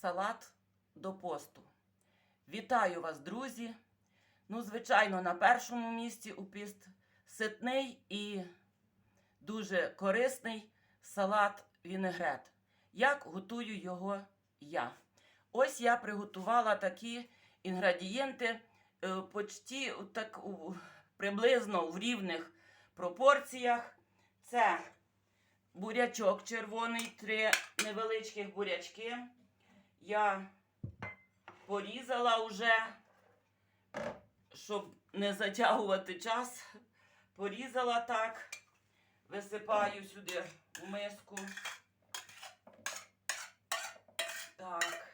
салат до посту. Вітаю вас, друзі! Ну, звичайно, на першому місці у піст ситний і дуже корисний салат вінегрет. Як готую його я? Ось я приготувала такі інгредієнти е, почти так, приблизно в рівних пропорціях. Це бурячок червоний, три невеличких бурячки. Я порізала вже, щоб не затягувати час. Порізала так, висипаю сюди у миску. Так.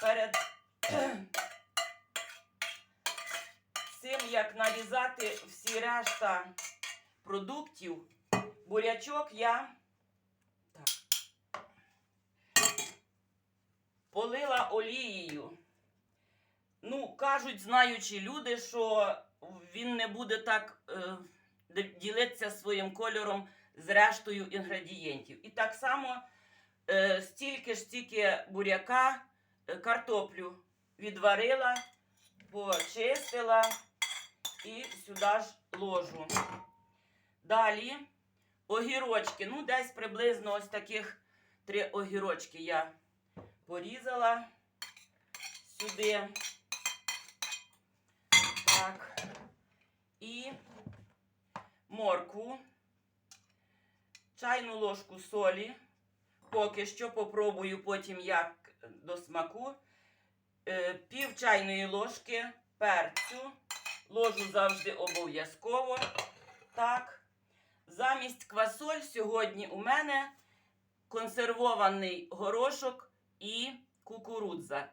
Перед цим, як нарізати всі решта продуктів, бурячок я полила олією. Ну, кажуть, знаючі люди, що він не буде так е, ділитися своїм кольором з рештою інгредієнтів. І так само е, стільки ж стільки буряка, е, картоплю відварила, почистила і сюди ж ложу. Далі огірочки. Ну, десь приблизно ось таких три огірочки я порізала сюди. Так. І моркву, чайну ложку солі. Поки що попробую потім як до смаку. Е, Пів чайної ложки перцю. Ложу завжди обов'язково. Так. Замість квасоль сьогодні у мене консервований горошок і кукурудза.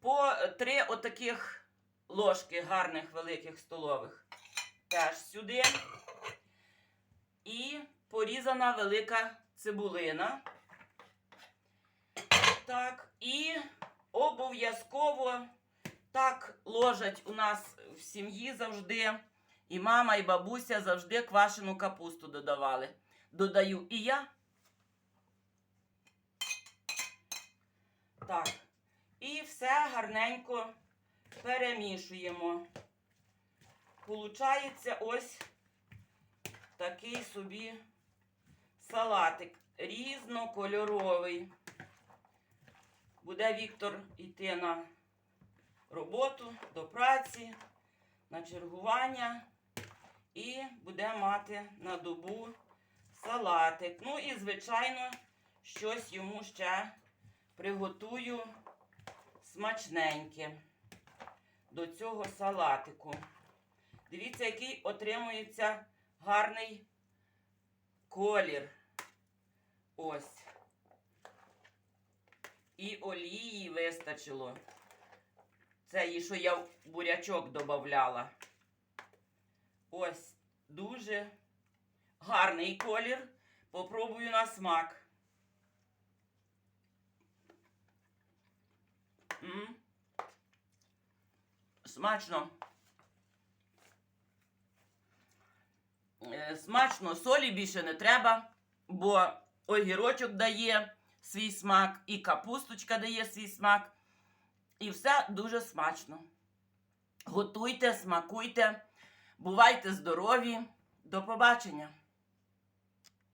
По три отаких ложки гарних великих столових. Теж сюди. І порізана велика цибулина. Так, і обов'язково так ложать у нас в сім'ї завжди. І мама, і бабуся завжди квашену капусту додавали. Додаю і я. Так. І все гарненько перемішуємо. Получається ось такий собі салатик різнокольоровий. Буде Віктор йти на роботу, до праці, на чергування і буде мати на добу салатик. Ну і, звичайно, щось йому ще приготую смачненьке до цього салатику. Дивіться, який отримується гарний колір. Ось. І олії вистачило. Це її, що я в бурячок додавала. Ось дуже гарний колір. Попробую на смак. М. Смачно. Е, Смачно, солі більше не треба, бо огірочок дає свій смак, і капусточка дає свій смак. І все дуже смачно. Готуйте, смакуйте, бувайте здорові. До побачення!